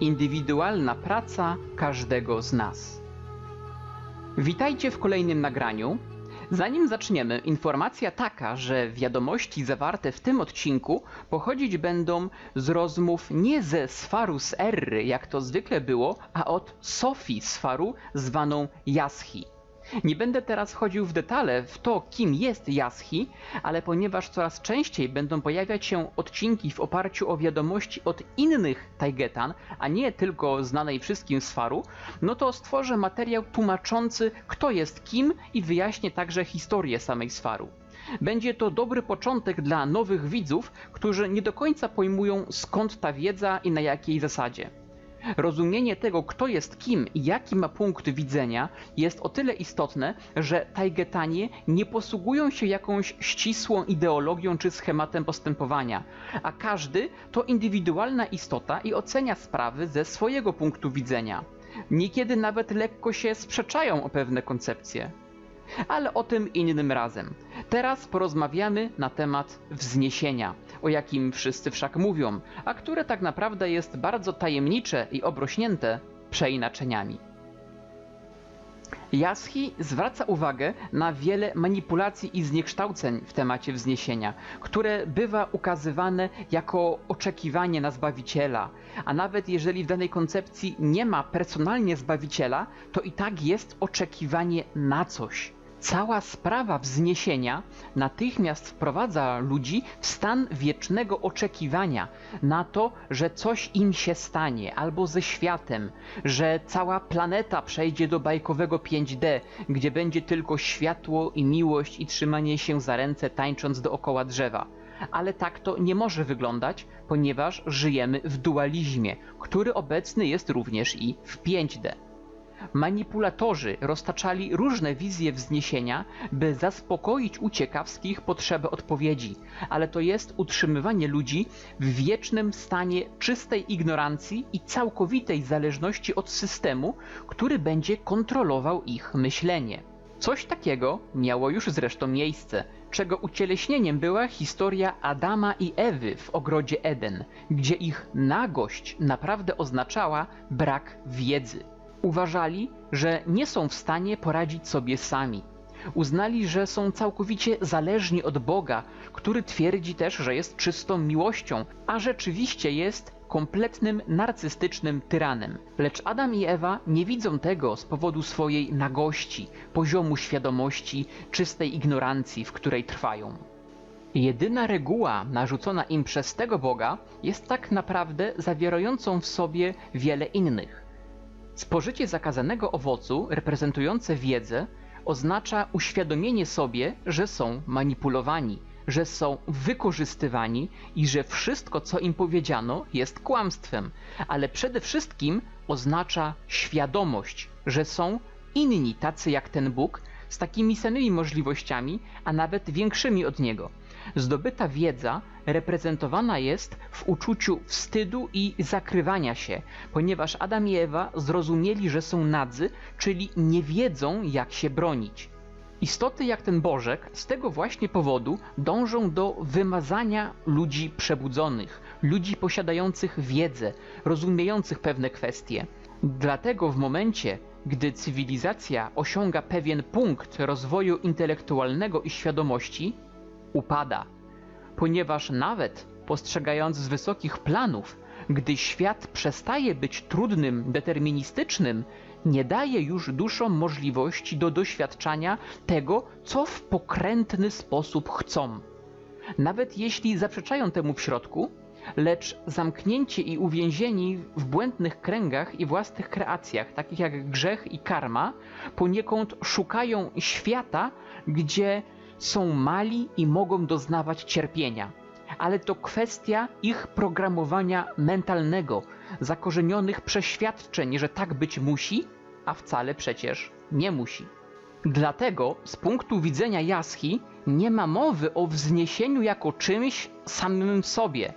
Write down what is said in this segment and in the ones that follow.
Indywidualna praca każdego z nas. Witajcie w kolejnym nagraniu. Zanim zaczniemy, informacja taka, że wiadomości zawarte w tym odcinku pochodzić będą z rozmów nie ze Sfaru z Erry, jak to zwykle było, a od Sofii Sfaru, zwaną Jaschi. Nie będę teraz wchodził w detale w to, kim jest Jaschi, ale ponieważ coraz częściej będą pojawiać się odcinki w oparciu o wiadomości od innych Taigetan, a nie tylko znanej wszystkim Sfaru, no to stworzę materiał tłumaczący, kto jest kim i wyjaśnię także historię samej Sfaru. Będzie to dobry początek dla nowych widzów, którzy nie do końca pojmują skąd ta wiedza i na jakiej zasadzie. Rozumienie tego, kto jest kim i jaki ma punkt widzenia, jest o tyle istotne, że Taigetanie nie posługują się jakąś ścisłą ideologią czy schematem postępowania, a każdy to indywidualna istota i ocenia sprawy ze swojego punktu widzenia. Niekiedy nawet lekko się sprzeczają o pewne koncepcje. Ale o tym innym razem. Teraz porozmawiamy na temat wzniesienia, o jakim wszyscy wszak mówią, a które tak naprawdę jest bardzo tajemnicze i obrośnięte przeinaczeniami. Jaschi zwraca uwagę na wiele manipulacji i zniekształceń w temacie wzniesienia, które bywa ukazywane jako oczekiwanie na Zbawiciela, a nawet jeżeli w danej koncepcji nie ma personalnie Zbawiciela, to i tak jest oczekiwanie na coś. Cała sprawa wzniesienia natychmiast wprowadza ludzi w stan wiecznego oczekiwania na to, że coś im się stanie albo ze światem, że cała planeta przejdzie do bajkowego 5D, gdzie będzie tylko światło i miłość i trzymanie się za ręce tańcząc dookoła drzewa. Ale tak to nie może wyglądać, ponieważ żyjemy w dualizmie, który obecny jest również i w 5D. Manipulatorzy roztaczali różne wizje wzniesienia, by zaspokoić u ciekawskich potrzebę odpowiedzi, ale to jest utrzymywanie ludzi w wiecznym stanie czystej ignorancji i całkowitej zależności od systemu, który będzie kontrolował ich myślenie. Coś takiego miało już zresztą miejsce, czego ucieleśnieniem była historia Adama i Ewy w ogrodzie Eden, gdzie ich nagość naprawdę oznaczała brak wiedzy. Uważali, że nie są w stanie poradzić sobie sami. Uznali, że są całkowicie zależni od Boga, który twierdzi też, że jest czystą miłością, a rzeczywiście jest kompletnym narcystycznym tyranem. Lecz Adam i Ewa nie widzą tego z powodu swojej nagości, poziomu świadomości, czystej ignorancji, w której trwają. Jedyna reguła narzucona im przez tego Boga jest tak naprawdę zawierającą w sobie wiele innych. Spożycie zakazanego owocu, reprezentujące wiedzę, oznacza uświadomienie sobie, że są manipulowani, że są wykorzystywani i że wszystko, co im powiedziano, jest kłamstwem, ale przede wszystkim oznacza świadomość, że są inni tacy jak ten Bóg, z takimi samymi możliwościami, a nawet większymi od niego. Zdobyta wiedza reprezentowana jest w uczuciu wstydu i zakrywania się, ponieważ Adam i Ewa zrozumieli, że są nadzy, czyli nie wiedzą, jak się bronić. Istoty jak ten Bożek z tego właśnie powodu dążą do wymazania ludzi przebudzonych, ludzi posiadających wiedzę, rozumiejących pewne kwestie. Dlatego w momencie, gdy cywilizacja osiąga pewien punkt rozwoju intelektualnego i świadomości, upada ponieważ nawet postrzegając z wysokich planów, gdy świat przestaje być trudnym, deterministycznym, nie daje już duszom możliwości do doświadczania tego, co w pokrętny sposób chcą. Nawet jeśli zaprzeczają temu w środku, lecz zamknięcie i uwięzieni w błędnych kręgach i własnych kreacjach, takich jak grzech i karma, poniekąd szukają świata, gdzie są mali i mogą doznawać cierpienia, ale to kwestia ich programowania mentalnego, zakorzenionych przeświadczeń, że tak być musi, a wcale przecież nie musi. Dlatego z punktu widzenia Jaschi nie ma mowy o wzniesieniu jako czymś samym sobie.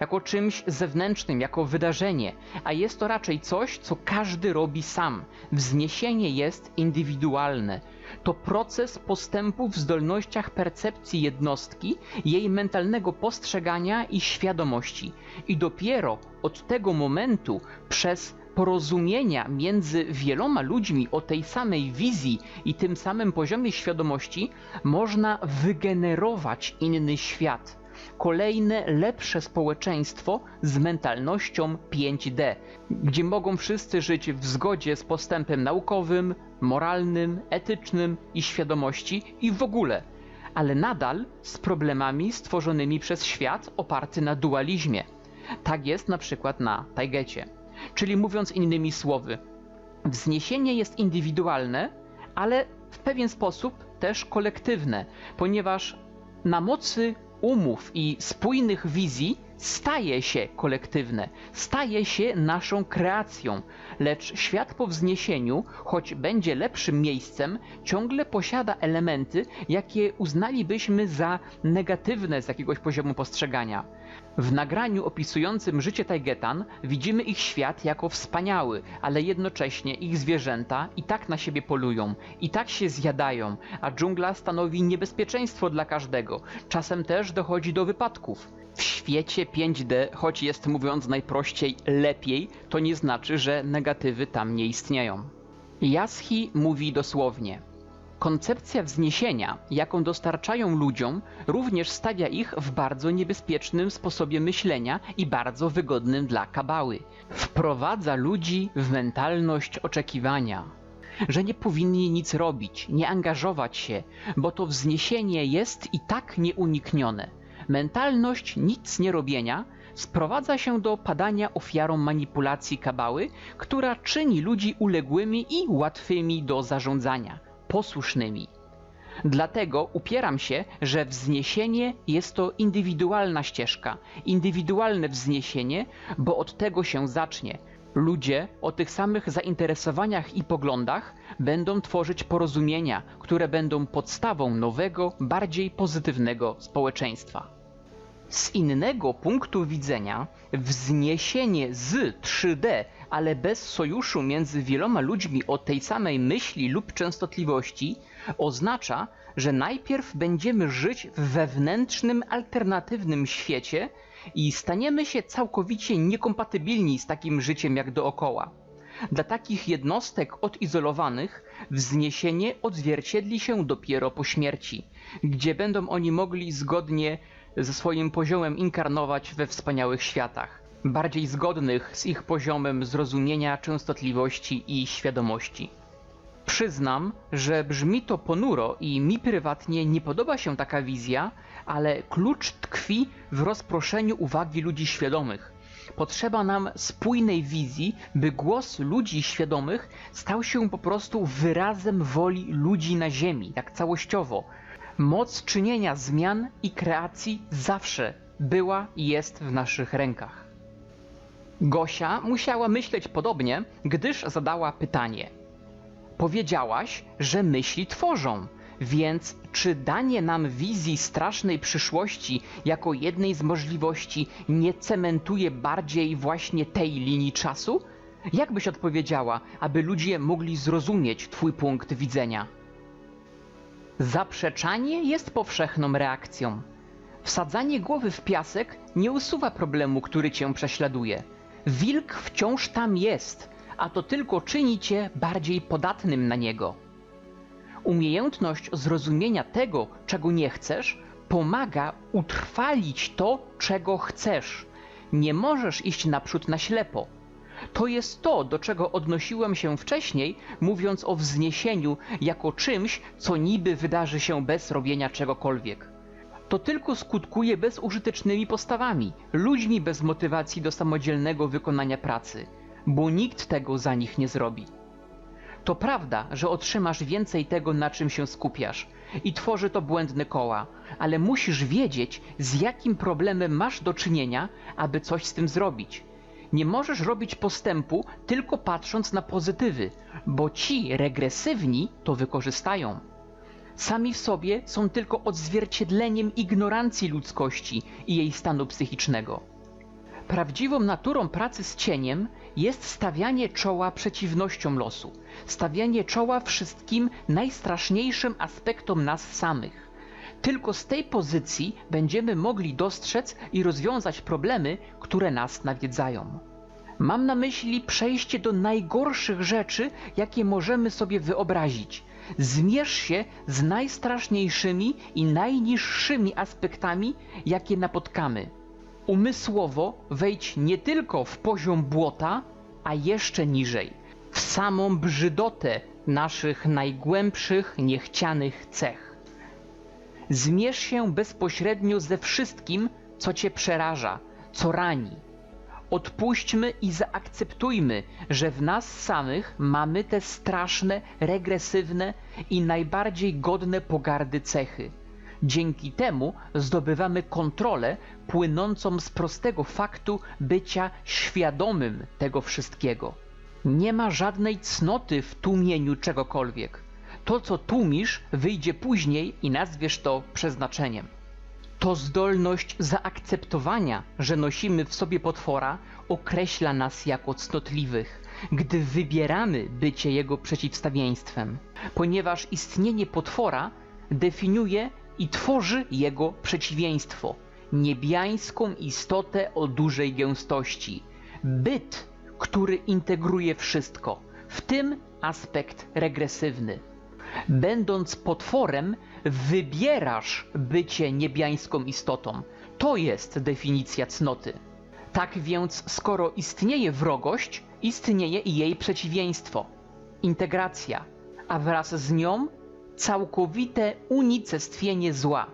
Jako czymś zewnętrznym, jako wydarzenie, a jest to raczej coś, co każdy robi sam. Wzniesienie jest indywidualne. To proces postępu w zdolnościach percepcji jednostki, jej mentalnego postrzegania i świadomości. I dopiero od tego momentu, przez porozumienia między wieloma ludźmi o tej samej wizji i tym samym poziomie świadomości, można wygenerować inny świat kolejne lepsze społeczeństwo z mentalnością 5D, gdzie mogą wszyscy żyć w zgodzie z postępem naukowym, moralnym, etycznym i świadomości i w ogóle, ale nadal z problemami stworzonymi przez świat oparty na dualizmie. Tak jest na przykład na Tajgecie. Czyli mówiąc innymi słowy, wzniesienie jest indywidualne, ale w pewien sposób też kolektywne, ponieważ na mocy umów i spójnych wizji staje się kolektywne, staje się naszą kreacją, lecz świat po wzniesieniu, choć będzie lepszym miejscem, ciągle posiada elementy, jakie uznalibyśmy za negatywne z jakiegoś poziomu postrzegania. W nagraniu opisującym życie Tajgetan widzimy ich świat jako wspaniały, ale jednocześnie ich zwierzęta i tak na siebie polują, i tak się zjadają, a dżungla stanowi niebezpieczeństwo dla każdego. Czasem też dochodzi do wypadków. W świecie 5D, choć jest mówiąc najprościej lepiej, to nie znaczy, że negatywy tam nie istnieją. Yashi mówi dosłownie: Koncepcja wzniesienia, jaką dostarczają ludziom, również stawia ich w bardzo niebezpiecznym sposobie myślenia i bardzo wygodnym dla kabały. Wprowadza ludzi w mentalność oczekiwania, że nie powinni nic robić, nie angażować się, bo to wzniesienie jest i tak nieuniknione. Mentalność nic nie robienia sprowadza się do padania ofiarą manipulacji kabały, która czyni ludzi uległymi i łatwymi do zarządzania posłusznymi. Dlatego upieram się, że wzniesienie jest to indywidualna ścieżka, indywidualne wzniesienie, bo od tego się zacznie. Ludzie o tych samych zainteresowaniach i poglądach będą tworzyć porozumienia, które będą podstawą nowego, bardziej pozytywnego społeczeństwa. Z innego punktu widzenia, wzniesienie z 3D ale bez sojuszu między wieloma ludźmi o tej samej myśli lub częstotliwości, oznacza, że najpierw będziemy żyć w wewnętrznym, alternatywnym świecie i staniemy się całkowicie niekompatybilni z takim życiem jak dookoła. Dla takich jednostek odizolowanych wzniesienie odzwierciedli się dopiero po śmierci, gdzie będą oni mogli zgodnie ze swoim poziomem inkarnować we wspaniałych światach bardziej zgodnych z ich poziomem zrozumienia, częstotliwości i świadomości. Przyznam, że brzmi to ponuro i mi prywatnie nie podoba się taka wizja, ale klucz tkwi w rozproszeniu uwagi ludzi świadomych. Potrzeba nam spójnej wizji, by głos ludzi świadomych stał się po prostu wyrazem woli ludzi na Ziemi, tak całościowo. Moc czynienia zmian i kreacji zawsze była i jest w naszych rękach. Gosia musiała myśleć podobnie, gdyż zadała pytanie. Powiedziałaś, że myśli tworzą, więc czy danie nam wizji strasznej przyszłości jako jednej z możliwości nie cementuje bardziej właśnie tej linii czasu? Jak byś odpowiedziała, aby ludzie mogli zrozumieć Twój punkt widzenia? Zaprzeczanie jest powszechną reakcją. Wsadzanie głowy w piasek nie usuwa problemu, który cię prześladuje. Wilk wciąż tam jest, a to tylko czyni cię bardziej podatnym na niego. Umiejętność zrozumienia tego, czego nie chcesz, pomaga utrwalić to, czego chcesz. Nie możesz iść naprzód na ślepo. To jest to, do czego odnosiłem się wcześniej, mówiąc o wzniesieniu jako czymś, co niby wydarzy się bez robienia czegokolwiek to tylko skutkuje bezużytecznymi postawami, ludźmi bez motywacji do samodzielnego wykonania pracy, bo nikt tego za nich nie zrobi. To prawda, że otrzymasz więcej tego, na czym się skupiasz, i tworzy to błędne koła, ale musisz wiedzieć, z jakim problemem masz do czynienia, aby coś z tym zrobić. Nie możesz robić postępu tylko patrząc na pozytywy, bo ci regresywni to wykorzystają sami w sobie są tylko odzwierciedleniem ignorancji ludzkości i jej stanu psychicznego. Prawdziwą naturą pracy z cieniem jest stawianie czoła przeciwnościom losu, stawianie czoła wszystkim najstraszniejszym aspektom nas samych. Tylko z tej pozycji będziemy mogli dostrzec i rozwiązać problemy, które nas nawiedzają. Mam na myśli przejście do najgorszych rzeczy, jakie możemy sobie wyobrazić. Zmierz się z najstraszniejszymi i najniższymi aspektami, jakie napotkamy. Umysłowo wejdź nie tylko w poziom błota, a jeszcze niżej, w samą brzydotę naszych najgłębszych, niechcianych cech. Zmierz się bezpośrednio ze wszystkim, co cię przeraża, co rani. Odpuśćmy i zaakceptujmy, że w nas samych mamy te straszne, regresywne i najbardziej godne pogardy cechy. Dzięki temu zdobywamy kontrolę płynącą z prostego faktu bycia świadomym tego wszystkiego. Nie ma żadnej cnoty w tłumieniu czegokolwiek. To, co tłumisz, wyjdzie później i nazwiesz to przeznaczeniem. To zdolność zaakceptowania, że nosimy w sobie potwora, określa nas jako cnotliwych, gdy wybieramy bycie jego przeciwstawieństwem, ponieważ istnienie potwora definiuje i tworzy jego przeciwieństwo niebiańską istotę o dużej gęstości, byt, który integruje wszystko, w tym aspekt regresywny. Będąc potworem, wybierasz bycie niebiańską istotą. To jest definicja cnoty. Tak więc, skoro istnieje wrogość, istnieje i jej przeciwieństwo integracja, a wraz z nią całkowite unicestwienie zła.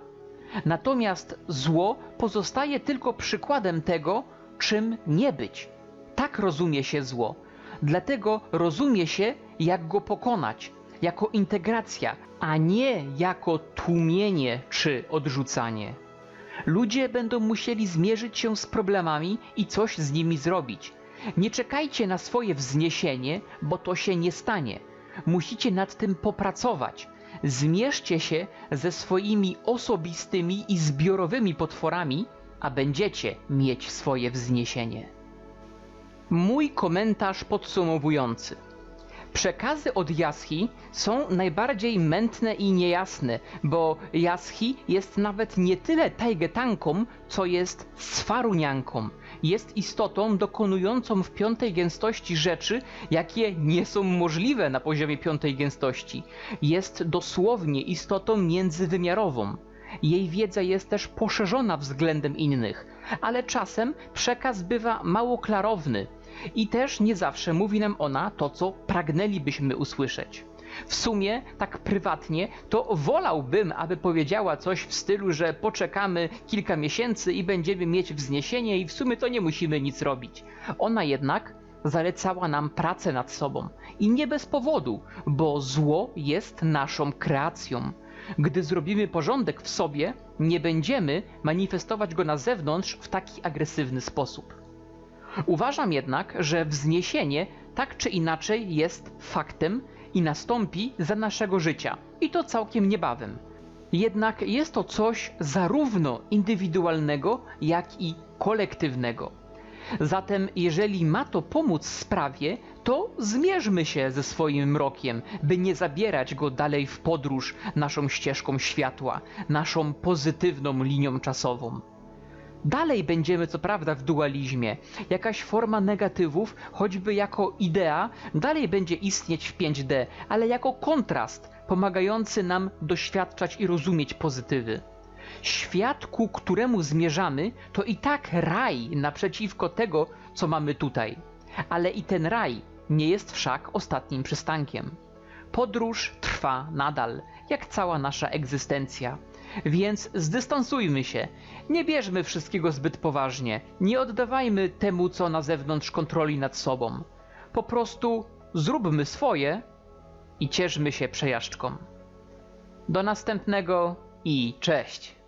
Natomiast zło pozostaje tylko przykładem tego, czym nie być. Tak rozumie się zło. Dlatego rozumie się, jak go pokonać, jako integracja, a nie jako tłumienie czy odrzucanie. Ludzie będą musieli zmierzyć się z problemami i coś z nimi zrobić. Nie czekajcie na swoje wzniesienie, bo to się nie stanie. Musicie nad tym popracować. Zmierzcie się ze swoimi osobistymi i zbiorowymi potworami, a będziecie mieć swoje wzniesienie. Mój komentarz podsumowujący. Przekazy od Yashi są najbardziej mętne i niejasne, bo Yashi jest nawet nie tyle Taigetanką, co jest Sfarunianką. Jest istotą dokonującą w piątej gęstości rzeczy, jakie nie są możliwe na poziomie piątej gęstości. Jest dosłownie istotą międzywymiarową. Jej wiedza jest też poszerzona względem innych, ale czasem przekaz bywa mało klarowny i też nie zawsze mówi nam ona to, co pragnęlibyśmy usłyszeć. W sumie, tak prywatnie, to wolałbym, aby powiedziała coś w stylu, że poczekamy kilka miesięcy i będziemy mieć wzniesienie i w sumie to nie musimy nic robić. Ona jednak zalecała nam pracę nad sobą i nie bez powodu, bo zło jest naszą kreacją. Gdy zrobimy porządek w sobie, nie będziemy manifestować go na zewnątrz w taki agresywny sposób. Uważam jednak, że wzniesienie tak czy inaczej jest faktem i nastąpi za naszego życia i to całkiem niebawem. Jednak jest to coś zarówno indywidualnego, jak i kolektywnego. Zatem, jeżeli ma to pomóc sprawie, to zmierzmy się ze swoim mrokiem, by nie zabierać go dalej w podróż naszą ścieżką światła, naszą pozytywną linią czasową. Dalej będziemy co prawda w dualizmie. Jakaś forma negatywów, choćby jako idea, dalej będzie istnieć w 5D, ale jako kontrast, pomagający nam doświadczać i rozumieć pozytywy. Świat, ku któremu zmierzamy, to i tak raj naprzeciwko tego, co mamy tutaj. Ale i ten raj nie jest wszak ostatnim przystankiem. Podróż trwa nadal, jak cała nasza egzystencja. Więc zdystansujmy się, nie bierzmy wszystkiego zbyt poważnie, nie oddawajmy temu, co na zewnątrz kontroli nad sobą. Po prostu zróbmy swoje i cieszmy się przejażdżką. Do następnego i cześć!